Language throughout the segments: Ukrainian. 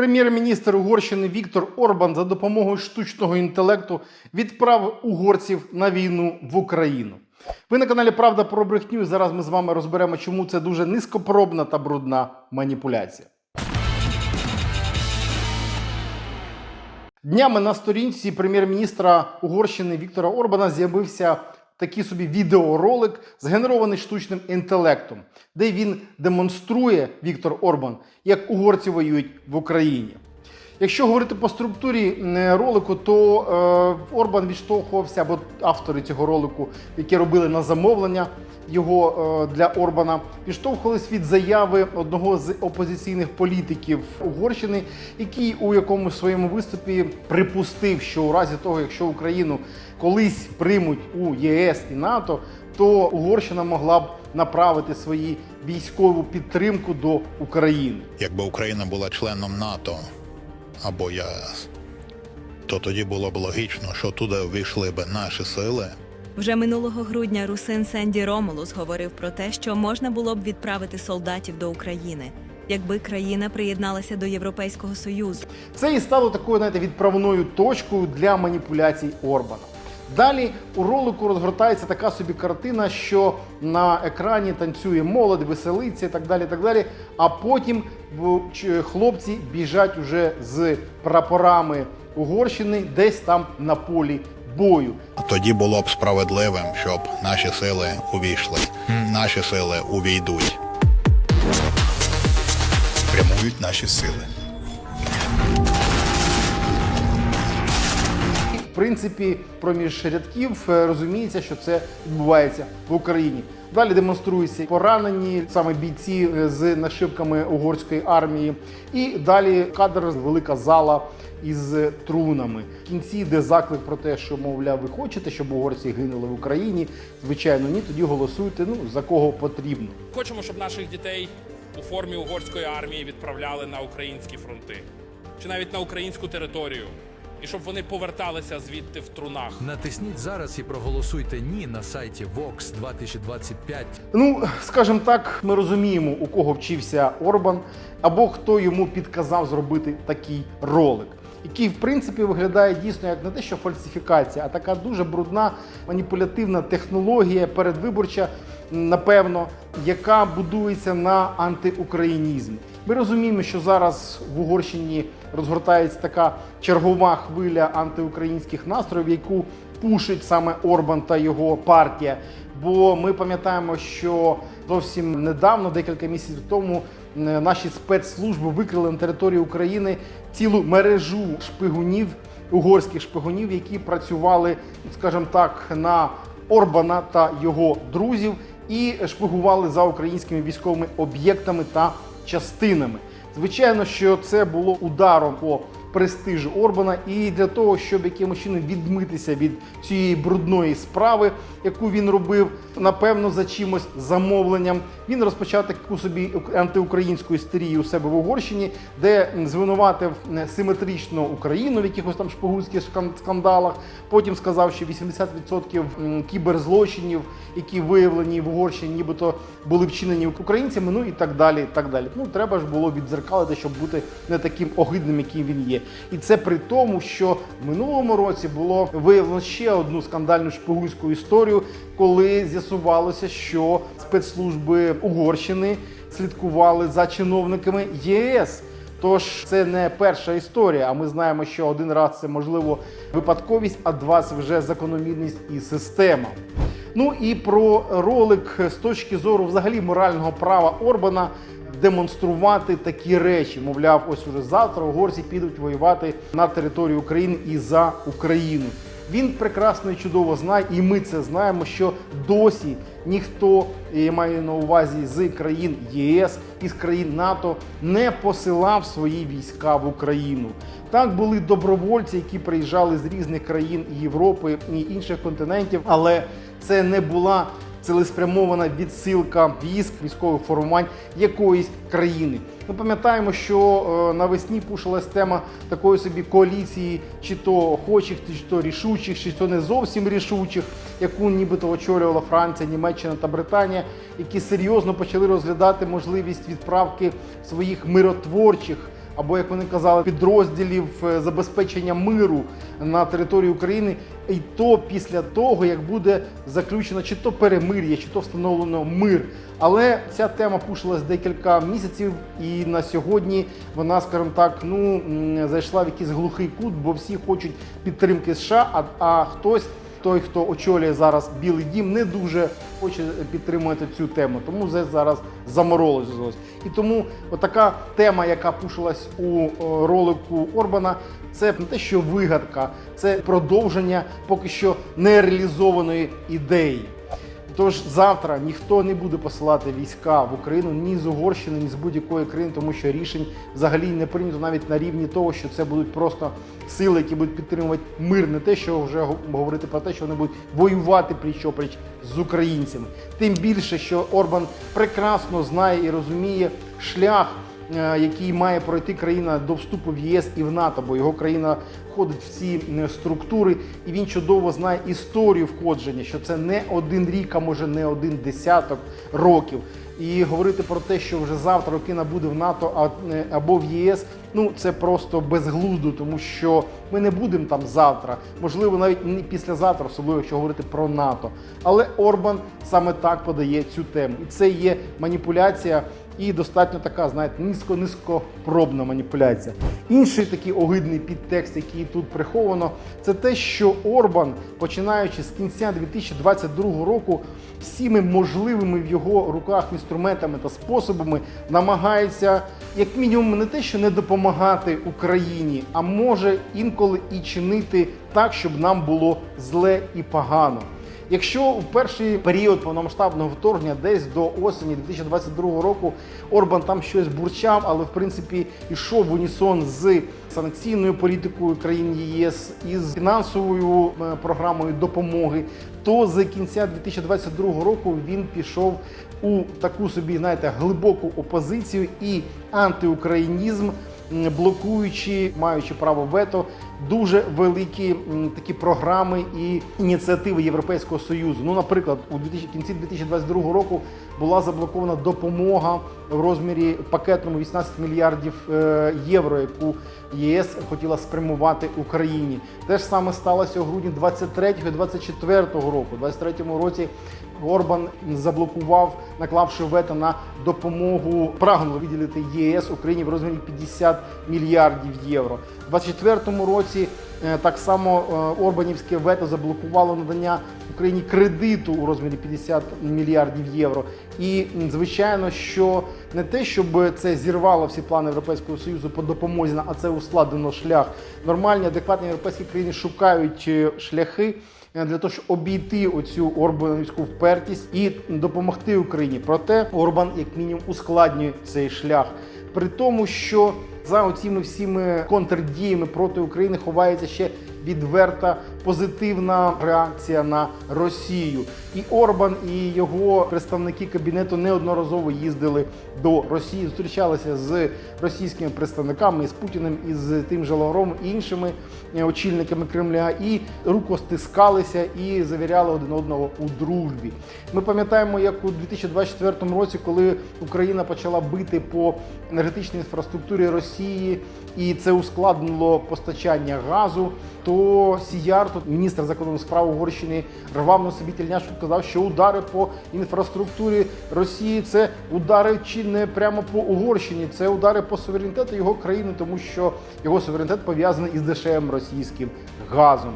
Прем'єр-міністр Угорщини Віктор Орбан за допомогою штучного інтелекту відправив угорців на війну в Україну. Ви на каналі Правда про брехню. Зараз ми з вами розберемо, чому це дуже низькопробна та брудна маніпуляція. Днями на сторінці прем'єр-міністра Угорщини Віктора Орбана з'явився такий собі відеоролик, згенерований штучним інтелектом, де він демонструє Віктор Орбан, як угорці воюють в Україні. Якщо говорити по структурі м, ролику, то е, Орбан відштовхувався, або автори цього ролику, які робили на замовлення його е, для Орбана, відштовхувались від заяви одного з опозиційних політиків Угорщини, який у якомусь своєму виступі припустив, що у разі того, якщо Україну колись приймуть у ЄС і НАТО, то Угорщина могла б направити свої військову підтримку до України. Якби Україна була членом НАТО або ЄС, то тоді було б логічно, що туди ввійшли б наші сили. Вже минулого грудня русин Сенді Ромулус говорив про те, що можна було б відправити солдатів до України, якби країна приєдналася до Європейського Союзу. Це і стало такою, знаєте, відправною точкою для маніпуляцій Орбана. Далі у ролику розгортається така собі картина, що на екрані танцює молодь, веселиться і так далі. так далі. А потім хлопці біжать уже з прапорами Угорщини десь там на полі бою. Тоді було б справедливим, щоб наші сили увійшли. Наші сили увійдуть. прямують наші сили. Принципі, проміж рядків е, розуміється, що це відбувається в Україні. Далі демонструються поранені саме бійці е, з нашивками угорської армії. І далі кадр велика зала із трунами. В кінці йде заклик про те, що мовляв, ви хочете, щоб угорці гинули в Україні. Звичайно, ні. Тоді голосуйте. Ну за кого потрібно. Хочемо, щоб наших дітей у формі угорської армії відправляли на українські фронти чи навіть на українську територію, і щоб вони поверталися звідти в трунах. Натисніть зараз і проголосуйте ні на сайті Vox 2025. Ну, скажімо так, ми розуміємо, у кого вчився Орбан, або хто йому підказав зробити такий ролик, який в принципі виглядає дійсно як не те, що фальсифікація, а така дуже брудна маніпулятивна технологія передвиборча, напевно, яка будується на антиукраїнізмі. Ми розуміємо, що зараз в Угорщині розгортається така чергова хвиля антиукраїнських настроїв, яку пушить саме Орбан та його партія. Бо ми пам'ятаємо, що зовсім недавно, декілька місяців тому, наші спецслужби викрили на території України цілу мережу шпигунів, угорських шпигунів, які працювали, скажімо так, на Орбана та його друзів і шпигували за українськими військовими об'єктами та частинами. Звичайно, що це було ударом по престижу Орбана, і для того, щоб якимось чином відмитися від цієї брудної справи, яку він робив, напевно, за чимось замовленням, він розпочав таку собі антиукраїнську істерію у себе в Угорщині, де звинуватив симетрично Україну в якихось там шпигунських скандалах. Потім сказав, що 80% кіберзлочинів, які виявлені в Угорщині, нібито були вчинені українцями, ну і так далі. і так далі. Ну треба ж було віддзеркалити, щоб бути не таким огидним, яким він є. І це при тому, що в минулому році було виявлено ще одну скандальну шпигунську історію, коли з'ясувалося, що спецслужби Угорщини слідкували за чиновниками ЄС. Тож це не перша історія. А ми знаємо, що один раз це можливо випадковість, а два це вже закономірність і система. Ну і про ролик з точки зору взагалі морального права Орбана демонструвати такі речі. Мовляв, ось уже завтра угорці підуть воювати на територію України і за Україну. Він прекрасно і чудово знає, і ми це знаємо, що досі ніхто я маю на увазі з країн ЄС і з країн НАТО не посилав свої війська в Україну. Так були добровольці, які приїжджали з різних країн Європи і інших континентів, але це не була цілеспрямована відсилка військ військових формувань якоїсь країни. Ми пам'ятаємо, що е, навесні пушилась тема такої собі коаліції, чи то охочих, чи то рішучих, чи то не зовсім рішучих, яку нібито очолювала Франція, Німеччина та Британія, які серйозно почали розглядати можливість відправки своїх миротворчих або як вони казали, підрозділів е, забезпечення миру на території України, і то після того, як буде заключено чи то перемир'я, чи то встановлено мир. Але ця тема пушилась декілька місяців, і на сьогодні вона, скажімо так, ну зайшла в якийсь глухий кут, бо всі хочуть підтримки США, а, а хтось. Той, хто очолює зараз Білий Дім, не дуже хоче підтримувати цю тему, тому це зараз заморозилось. І тому така тема, яка пушилась у ролику Орбана, це не те, що вигадка, це продовження поки що нереалізованої ідеї. Тож завтра ніхто не буде посилати війська в Україну ні з Угорщини, ні з будь-якої країни, тому що рішень взагалі не прийнято навіть на рівні того, що це будуть просто сили, які будуть підтримувати мир, не те, що вже говорити про те, що вони будуть воювати пліч опліч з українцями. Тим більше, що Орбан прекрасно знає і розуміє шлях який має пройти країна до вступу в ЄС і в НАТО, бо його країна входить в ці е, структури, і він чудово знає історію входження, що це не один рік, а може не один десяток років. І говорити про те, що вже завтра Україна буде в НАТО е, або в ЄС, ну це просто безглуздо, тому що ми не будемо там завтра, можливо, навіть не післязавтра, особливо якщо говорити про НАТО. Але Орбан саме так подає цю тему, і це є маніпуляція і достатньо така, знаєте, низько-низькопробна маніпуляція. Інший такий огидний підтекст, який тут приховано, це те, що Орбан, починаючи з кінця 2022 року, всіми можливими в його руках інструментами та способами намагається, як мінімум, не те, що не допомагати Україні, а може інколи і чинити так, щоб нам було зле і погано. Якщо у перший період повномасштабного вторгнення, десь до осені 2022 року, Орбан там щось бурчав, але в принципі йшов в унісон з санкційною політикою країн ЄС і з фінансовою е, програмою допомоги, то з кінця 2022 року він пішов у таку собі, знаєте, глибоку опозицію і антиукраїнізм блокуючи, маючи право вето, дуже великі такі програми і ініціативи Європейського союзу. Ну, наприклад, у 2000 кінці 2022 року була заблокована допомога в розмірі пакетному 18 мільярдів е, євро, яку ЄС хотіла спрямувати Україні. Те ж саме сталося у грудні 23 і 24 року. У 23 році Орбан заблокував, наклавши вето на допомогу, прагнули виділити ЄС Україні в розмірі 50 мільярдів євро. У 24 році е, так само е, Орбанівське вето заблокувало надання Україні кредиту у розмірі 50 мільярдів євро. І звичайно, що не те, щоб це зірвало всі плани Європейського союзу по допомозі, а це ускладнено шлях. Нормальні, адекватні європейські країни шукають е, шляхи для того, щоб обійти оцю орбанівську впертість і допомогти Україні. Проте Орбан, як мінімум, ускладнює цей шлях. При тому, що за оціми всіми контрдіями проти України ховається ще відверта позитивна реакція на Росію. І Орбан і його представники кабінету неодноразово їздили до Росії, зустрічалися з російськими представниками, з Путіним, і з тим же Лавровим, і іншими е, очільниками Кремля, і рукостискалися і завіряли один одного у дружбі. Ми пам'ятаємо, як у 2024 році, коли Україна почала бити по енергетичній інфраструктурі Росії, і це ускладнило постачання газу. То Сіяр, тут міністр закордонних справ Угорщини, рвав на собі тільняшку, казав, що удари по інфраструктурі Росії це удари чи не прямо по Угорщині, це удари по суверенітету його країни, тому що його суверенітет пов'язаний із дешевим російським газом.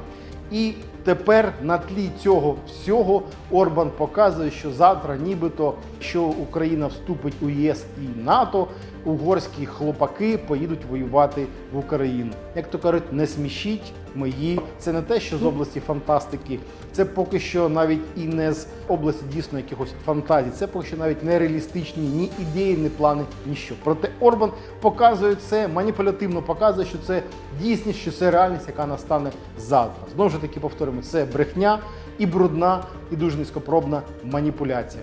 І тепер на тлі цього всього Орбан показує, що завтра, нібито, що Україна вступить у ЄС і НАТО, угорські хлопаки поїдуть воювати в Україну. Як то кажуть, не смішіть мої. Це не те, що з області фантастики, це поки що навіть і не з області дійсно якихось фантазій. Це поки що навіть не реалістичні ні ідеї, ні плани, ніщо. Проте Орбан показує це маніпулятивно, показує, що це дійсність, що це реальність, яка настане завтра. Знову ж таки повторюємо, це брехня і брудна, і дуже низькопробна маніпуляція.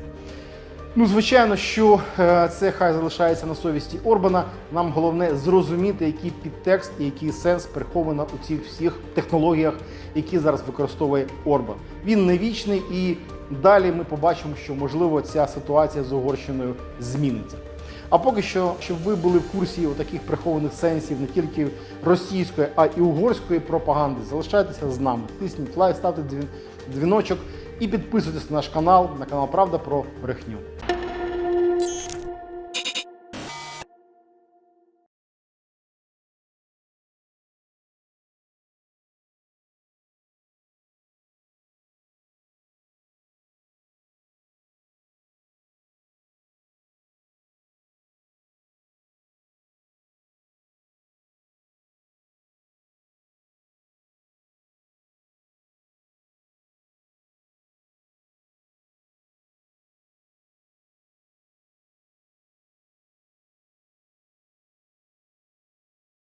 Ну, звичайно, що е, це хай залишається на совісті Орбана. Нам головне зрозуміти, який підтекст і який сенс приховано у цих всіх технологіях, які зараз використовує Орбан. Він не вічний, і далі ми побачимо, що можливо ця ситуація з Угорщиною зміниться. А поки що, щоб ви були в курсі таких прихованих сенсів не тільки російської, а й угорської пропаганди, залишайтеся з нами. Тисніть лайк, ставте дзвіночок і підписуйтесь на наш канал, на канал Правда про брехню.